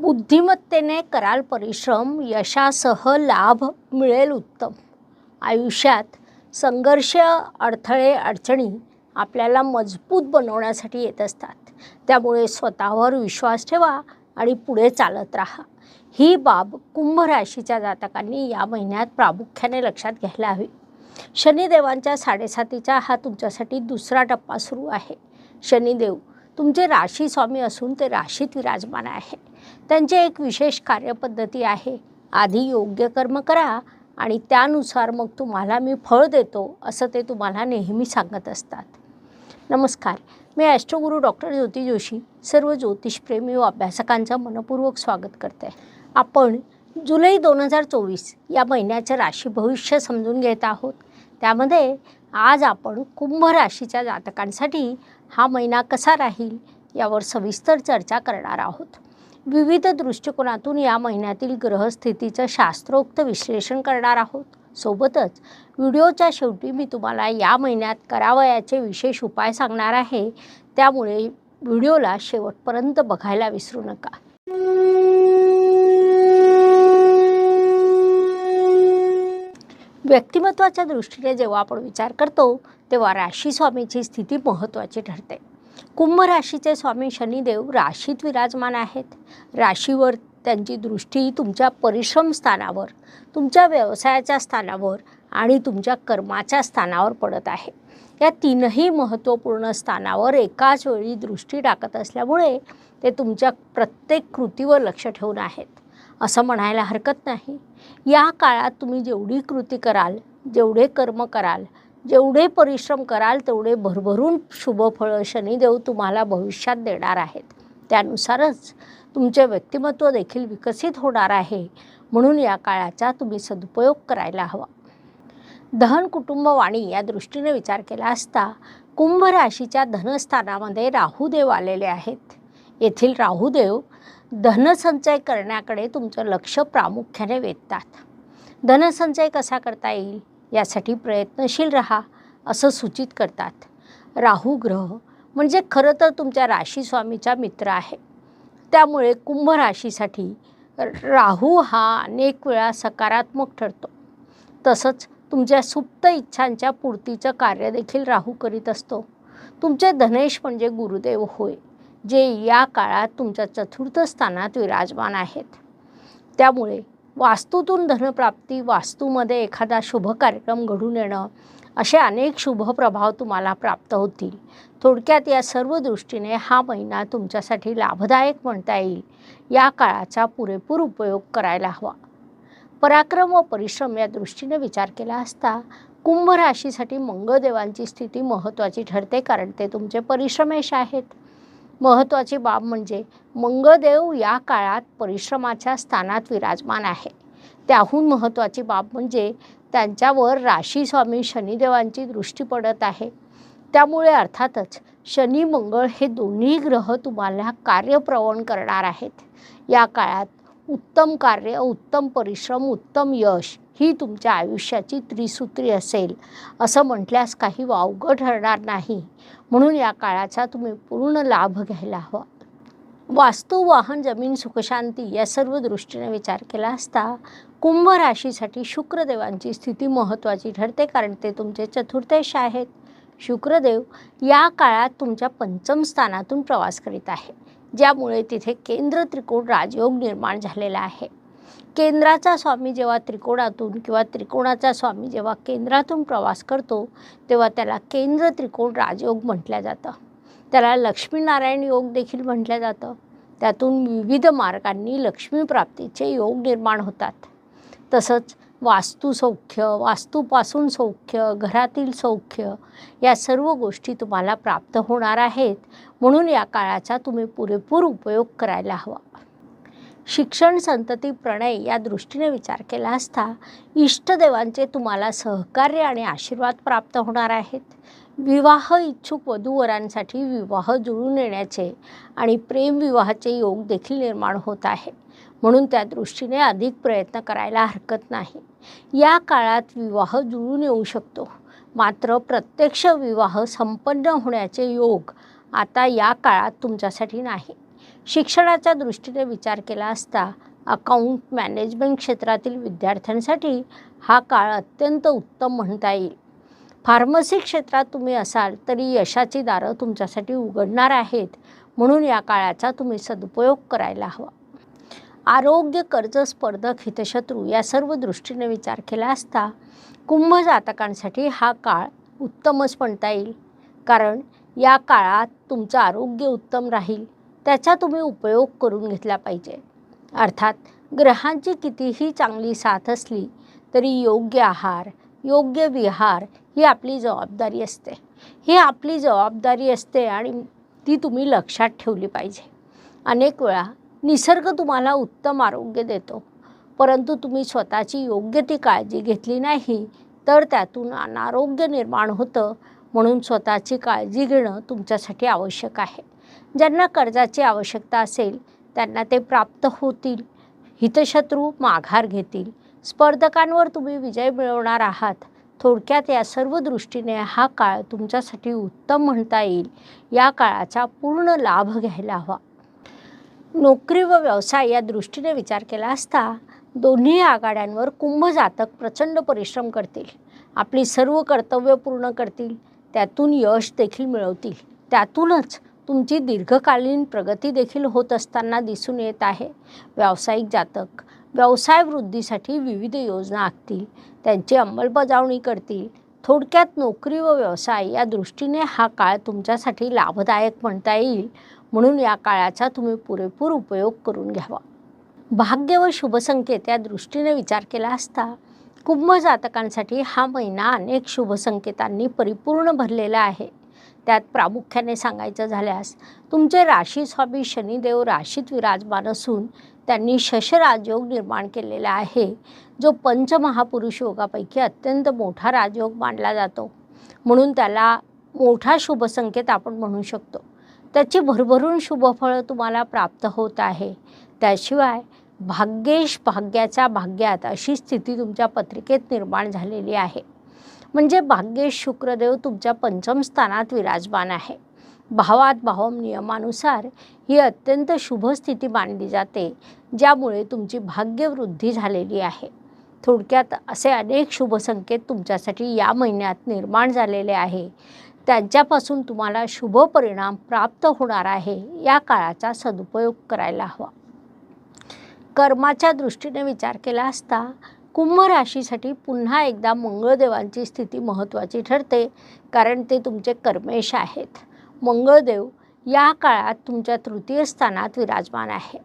बुद्धिमत्तेने कराल परिश्रम यशासह लाभ मिळेल उत्तम. आयुष्यात संघर्ष अडथळे अडचणी आपल्याला मजबूत बनवण्यासाठी येत असतात. त्यामुळे स्वतःवर विश्वास ठेवा आणि पुढे चालत राहा. ही बाब कुंभ राशीच्या जातकांनी या महिन्यात प्रामुख्याने लक्षात घ्यायला हवी. शनिदेवांच्या साडेसातीचा हा तुमच्यासाठी दुसरा टप्पा सुरू आहे. शनिदेव तुमचे राशी स्वामी असून ते राशीत विराजमान आहे. त्यांची एक विशेष कार्यपद्धती आहे. आधी योग्य कर्म करा आणि त्यानुसार मग तुम्हाला मी फळ देतो असं ते तुम्हाला नेहमी सांगत असतात. नमस्कार मी ॲस्ट्रोगुरू डॉक्टर ज्योती जोशी सर्व ज्योतिषप्रेमी व अभ्यासकांचं मनपूर्वक स्वागत करते. आपण जुलै दोन हजार चोवीस या महिन्याचं राशी भविष्य समजून घेत आहोत. त्यामध्ये आज आपण कुंभ राशीच्या जातकांसाठी हा महिना कसा राहील यावर सविस्तर चर्चा करणार आहोत. विविध दृष्टिकोनातून या महिन्यातील ग्रहस्थितीचं शास्त्रोक्त विश्लेषण करणार आहोत. सोबतच व्हिडिओच्या शेवटी मी तुम्हाला या महिन्यात करावयाचे विशेष उपाय सांगणार आहे. त्यामुळे व्हिडिओला शेवटपर्यंत बघायला विसरू नका. व्यक्तिमत्वाच्या दृष्टीने जेव्हा आपण विचार करतो तेव्हा राशी स्वामीची स्थिती महत्त्वाची ठरते. कुंभ राशीचे स्वामी शनिदेव राशीत विराजमान आहेत. राशीवर त्यांची दृष्टी तुमच्या परिश्रम स्थानावर तुमच्या व्यवसायाच्या स्थानावर आणि तुमच्या कर्माच्या स्थानावर पडत आहे. या तीनही महत्त्वपूर्ण स्थानावर एकाच वेळी दृष्टी टाकत असल्यामुळे ते तुमच्या प्रत्येक कृतीवर लक्ष ठेवून आहेत. असं म्हणायला हरकत नाही. या काळात तुम्ही जेवढी कृती कराल जेवढे कर्म कराल जेवढे परिश्रम कराल तेवढे भरभरून शुभफळं शनिदेव तुम्हाला भविष्यात देणार आहेत. त्यानुसारच तुमचे व्यक्तिमत्व देखील विकसित होणार आहे. म्हणून या काळाचा तुम्ही सदुपयोग करायला हवा. दहन कुटुंब वाणी या दृष्टीने विचार केला असता कुंभ राशीच्या धनस्थानामध्ये राहुदेव आलेले आहेत. येथील राहुदेव धनसंचय करण्याकडे तुमचं लक्ष प्रामुख्याने वेधतात. धनसंचय कसा करता येईल? यासाठी प्रयत्नशील राहा असं सूचित करतात. राहू ग्रह म्हणजे खरं तर तुमच्या राशीस्वामीचा मित्र आहे. त्यामुळे कुंभ राशीसाठी राहू हा अनेक वेळा सकारात्मक ठरतो. तसंच तुमच्या सुप्त इच्छांच्या पूर्तीचं कार्य देखील राहू करीत असतो. तुमचे धनेश म्हणजे गुरुदेव होय जे या काळात तुमच्या चतुर्थ स्थानात विराजमान आहेत. त्यामुळे वास्तूतून धनप्राप्ती वास्तूमध्ये एखादा शुभ कार्यक्रम घडून येणं असे अनेक शुभ प्रभाव तुम्हाला प्राप्त होतील. थोडक्यात या सर्व दृष्टीने हा महिना तुमच्यासाठी लाभदायक म्हणता येईल. या काळाचा पुरेपूर उपयोग करायला हवा. पराक्रम व परिश्रम या दृष्टीने विचार केला असता कुंभ राशीसाठी मंगळदेवांची स्थिती महत्त्वाची ठरते कारण ते तुमचे परिश्रमेश आहेत. महत्त्वाची बाब म्हणजे मंगळदेव या काळात परिश्रमाच्या स्थानात विराजमान आहे. त्याहून महत्त्वाची बाब म्हणजे त्यांच्यावर राशीस्वामी शनिदेवांची दृष्टी पडत आहे. त्यामुळे अर्थातच शनी मंगळ हे दोन्ही ग्रह तुम्हाला कार्यप्रवण करणार आहेत. या काळात उत्तम कार्य उत्तम परिश्रम उत्तम यश ही तुमच्या आयुष्याची त्रिसूत्री असेल. असं म्हटल्यास काही वावगं ठरणार नाही. म्हणून या काळाचा तुम्ही पूर्ण लाभ घ्यायला हवा. वास्तू वाहन जमीन सुखशांती या सर्व दृष्टीने विचार केला असता कुंभ राशीसाठी शुक्रदेवांची स्थिती महत्त्वाची ठरते कारण ते तुमचे चतुर्थेश आहेत. शुक्रदेव या काळात तुमच्या पंचम स्थानातून प्रवास करीत आहे. ज्यामुळे तिथे केंद्र त्रिकोण राजयोग निर्माण झालेला आहे. केंद्राचा स्वामी जेव्हा त्रिकोणातून किंवा त्रिकोणाचा स्वामी जेव्हा केंद्रातून प्रवास करतो तेव्हा त्याला केंद्र त्रिकोण राजयोग म्हटलं जातं. त्याला लक्ष्मीनारायण योग देखील म्हटलं जातं. त्यातून विविध मार्गांनी लक्ष्मीप्राप्तीचे योग निर्माण होतात. तसंच वास्तुसौख्य वास्तूपासून सौख्य घरातील सौख्य या सर्व गोष्टी तुम्हाला प्राप्त होणार आहेत. म्हणून या काळाचा तुम्ही पुरेपूर उपयोग करायला हवा. शिक्षण संतती प्रणय या दृष्टीने विचार केला असता इष्टदेवांचे तुम्हाला सहकार्य आणि आशीर्वाद प्राप्त होणार आहेत. विवाह इच्छुक वधूवरांसाठी विवाह जुळून येण्याचे आणि प्रेमविवाहाचे योग देखील निर्माण होत आहे. म्हणून त्या दृष्टीने अधिक प्रयत्न करायला हरकत नाही. या काळात विवाह जुळून येऊ शकतो. मात्र प्रत्यक्ष विवाह संपन्न होण्याचे योग आता या काळात तुमच्यासाठी नाही. शिक्षणाच्या दृष्टीने विचार केला असता अकाउंट मॅनेजमेंट क्षेत्रातील विद्यार्थ्यांसाठी हा काळ अत्यंत उत्तम म्हणता येईल. फार्मसी क्षेत्रात तुम्ही असाल तरी यशाची दारं तुमच्यासाठी उघडणार आहेत म्हणून या काळाचा तुम्ही सदुपयोग करायला हवा. आरोग्य कर्ज स्पर्धक हितशत्रू या सर्व दृष्टीने विचार केला असता कुंभ जातकांसाठी हा काळ उत्तमच म्हणता येईल. कारण या काळात तुमचं आरोग्य उत्तम राहील. त्याचा तुम्ही उपयोग करून घेतला पाहिजे. अर्थात ग्रहांची कितीही चांगली साथ असली तरी योग्य आहार योग्य विहार ही आपली जबाबदारी असते. ही आपली जबाबदारी असते आणि ती तुम्ही लक्षात ठेवली पाहिजे. अनेक वेळा निसर्ग तुम्हाला उत्तम आरोग्य देतो. परंतु तुम्ही स्वतःची योग्य ती काळजी घेतली नाही तर त्यातून अनारोग्य निर्माण होतं म्हणून स्वतःची काळजी घेणं तुमच्यासाठी आवश्यक आहे. ज्यांना कर्जाची आवश्यकता असेल त्यांना ते प्राप्त होतील हितशत्रू माघार घेतील. स्पर्धकांवर तुम्ही विजय मिळवणार आहात. थोडक्यात या सर्व दृष्टीने हा काळ तुमच्यासाठी उत्तम म्हणता येईल. या काळाचा पूर्ण लाभ घ्यायला हवा. नोकरी व व्यवसाय या दृष्टीने विचार केला असता दोन्ही आघाड्यांवर कुंभ जातक प्रचंड परिश्रम करतील. आपली सर्व कर्तव्य पूर्ण करतील. त्यातून यश देखील मिळवतील. त्यातूनच तुमची दीर्घकालीन प्रगती देखील होत असताना दिसून येत आहे. व्यावसायिक जातक व्यवसाय वृद्धीसाठी विविध योजना आखतील त्यांची अंमलबजावणी करतील. थोडक्यात नोकरी व व्यवसाय या दृष्टीने हा काळ तुमच्यासाठी लाभदायक म्हणता येईल. म्हणून या काळाचा तुम्ही पुरेपूर उपयोग करून घ्यावा. भाग्य व शुभसंकेत या दृष्टीने विचार केला असता कुंभ जातकांसाठी हा महिना अनेक शुभसंकेतांनी परिपूर्ण भरलेला आहे. त्यात प्रामुख्याने सांगायचं झाल्यास तुमचे राशी स्वामी शनिदेव राशीत विराजमान असून त्यांनी शशराजयोग निर्माण केलेला आहे जो पंचमहापुरुष योगापैकी अत्यंत मोठा राजयोग मानला जातो. म्हणून त्याला मोठा शुभसंकेत आपण म्हणू शकतो. त्याची भरभरून शुभफळं तुम्हाला प्राप्त होत आहे. त्याशिवाय भाग्येश भाग्याच्या भाग्यात अशी स्थिती तुमच्या पत्रिकेत निर्माण झालेली आहे. म्हणजे भाग्येश शुक्रदेव तुमच्या पंचम स्थानात विराजमान आहे. भावात भावम नियमानुसार ही अत्यंत शुभ स्थिती मानली जाते ज्यामुळे तुमची भाग्यवृद्धी झालेली आहे. थोडक्यात असे अनेक शुभ संकेत तुमच्यासाठी या महिन्यात निर्माण झालेले आहे. त्यांच्यापासून तुम्हाला शुभ परिणाम प्राप्त होणार आहे या काळाचा सदुपयोग करायला हवा. कर्माच्या दृष्टीने विचार केला असता कुंभ राशीसाठी पुन्हा एकदा मंगळदेवांची स्थिती महत्त्वाची ठरते कारण ते तुमचे कर्मेश आहेत. मंगळदेव या काळात तुमच्या तृतीय स्थानात विराजमान आहे.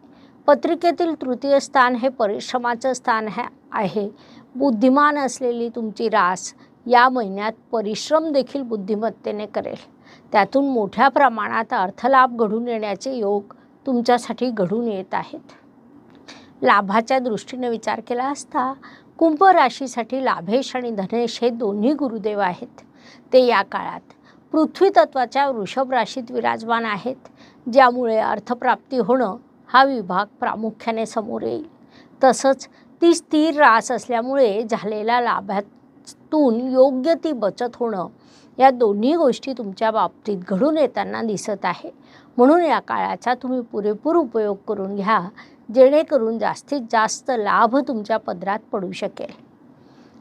पत्रिकेतील तृतीय स्थान हे परिश्रमाचं स्थान है आहे. बुद्धिमान असलेली तुमची रास या महिन्यात परिश्रम देखील बुद्धिमत्तेने करेल. त्यातून मोठ्या प्रमाणात अर्थलाभ घडून येण्याचे योग तुमच्यासाठी घडून येत आहेत. लाभाच्या दृष्टीने विचार केला असता कुंभ राशीसाठी लाभेश आणि धनेश हे दोन्ही गुरुदेव आहेत. ते या काळात पृथ्वी तत्वाच्या वृषभ राशीत विराजमान आहेत ज्यामुळे अर्थप्राप्ती होणं हा विभाग प्रामुख्याने समोर येईल. तसंच ती स्थिर रास असल्यामुळे झालेल्या लाभातून योग्य ती बचत होणं या दोन्ही गोष्टी तुमच्या बाबतीत घडून येताना दिसत आहे. म्हणून या काळाचा तुम्ही पुरेपूर उपयोग करून घ्या. जेणेकरून जास्तीत जास्त लाभ तुमच्या पदरात पडू शकेल.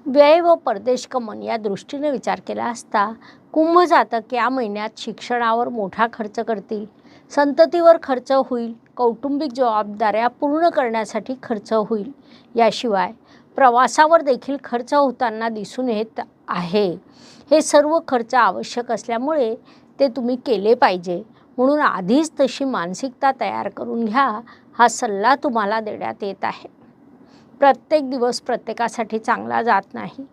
व्यय व परदेश कमन या दृष्टीने विचार केला असता कुंभ जातक या महिन्यात शिक्षणावर मोठा खर्च करतील. संततीवर खर्च होईल. कौटुंबिक जबाबदाऱ्या पूर्ण करण्यासाठी खर्च होईल. याशिवाय प्रवासावर देखील खर्च होताना दिसून येत आहे. हे सर्व खर्च आवश्यक असल्यामुळे ते तुम्ही केले पाहिजे. म्हणून आधीच तशी मानसिकता तयार करून घ्या. हा सल्ला तुम्हाला देण्यात येत आहे. प्रत्येक दिवस प्रत्येकासाठी चांगला जात नाही.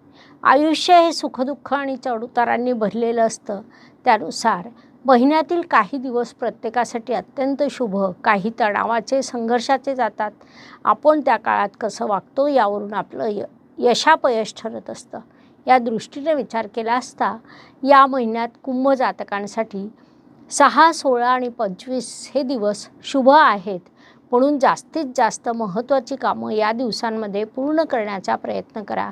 आयुष्य हे सुखदुःख आणि चढउतारांनी भरलेलं असतं. त्यानुसार महिन्यातील काही दिवस प्रत्येकासाठी अत्यंत शुभ काही तणावाचे संघर्षाचे जातात. आपण त्या काळात कसं वागतो यावरून आपलं य यशापयश ठरत असतं. या दृष्टीने विचार केला असता या महिन्यात कुंभ जातकांसाठी सहा सोळा आणि पंचवीस हे दिवस शुभ आहेत. म्हणून जास्तीत जास्त महत्त्वाची कामं या दिवसांमध्ये पूर्ण करण्याचा प्रयत्न करा.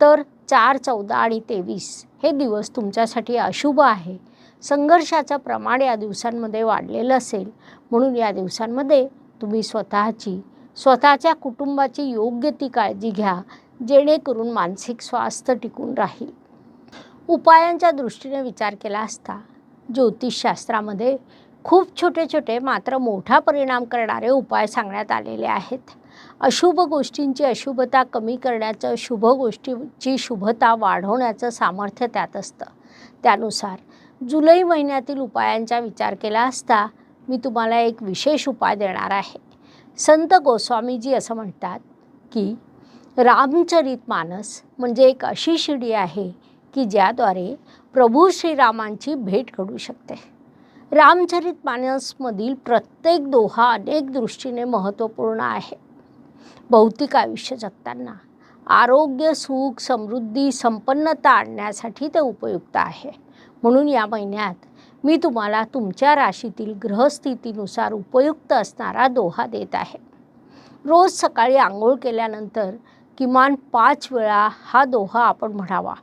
तर चार चौदा आणि तेवीस हे दिवस तुमच्यासाठी अशुभ आहे. संघर्षाचं प्रमाण या दिवसांमध्ये वाढलेलं असेल. म्हणून या दिवसांमध्ये तुम्ही स्वतःची स्वतःच्या कुटुंबाची योग्य ती काळजी घ्या जेणेकरून मानसिक स्वास्थ्य टिकून राहील. उपायांच्या दृष्टीने विचार केला असता ज्योतिषशास्त्रामध्ये खूप छोटे छोटे मात्र मोठा परिणाम करणारे उपाय सांगण्यात आलेले आहेत. अशुभ गोष्टींची अशुभता कमी करण्याचं शुभ गोष्टीची शुभता वाढवण्याचं सामर्थ्य त्यात असतं. त्यानुसार जुलै महिन्यातील उपायांचा विचार केला असता मी तुम्हाला एक विशेष उपाय देणार आहे. संत गोस्वामीजी असं म्हणतात की रामचरित मानस म्हणजे एक अशी शिडी आहे की ज्याद्वारे प्रभू श्रीरामांची भेट घडू शकते. रामचरित मानसमधील प्रत्येक दोहा अनेक दृष्टीने महत्त्वपूर्ण आहे. भौतिक आयुष्य जगताना आरोग्य सुख समृद्धी संपन्नता आणण्यासाठी ते उपयुक्त आहे. म्हणून या महिन्यात मी तुम्हाला तुमच्या राशीतील ग्रहस्थितीनुसार उपयुक्त असणारा दोहा देत आहे. रोज सकाळी आंघोळ केल्यानंतर किमान पाच वेळा हा दोहा आपण म्हणावा.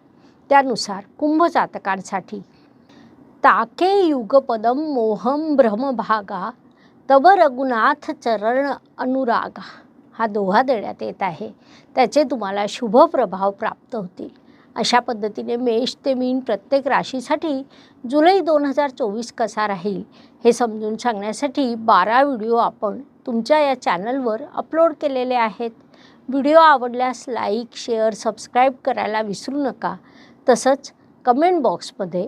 त्यानुसार कुंभ जातकांसाठी ताके युगपदम मोहम भ्रमभागा तव रघुनाथ चरण अनुरागा. हा दोहा देण्यात येत आहे. त्याचे तुम्हाला शुभ प्रभाव प्राप्त होतील. अशा पद्धतीने मेष ते मीन प्रत्येक राशीसाठी जुलै दोन हजार चोवीस कसा राहील हे समजून सांगण्यासाठी बारा व्हिडिओ आपण तुमच्या या चॅनलवर अपलोड केलेले आहेत. व्हिडिओ आवडल्यास लाईक शेअर सबस्क्राईब करायला विसरू नका. तसंच कमेंट बॉक्समध्ये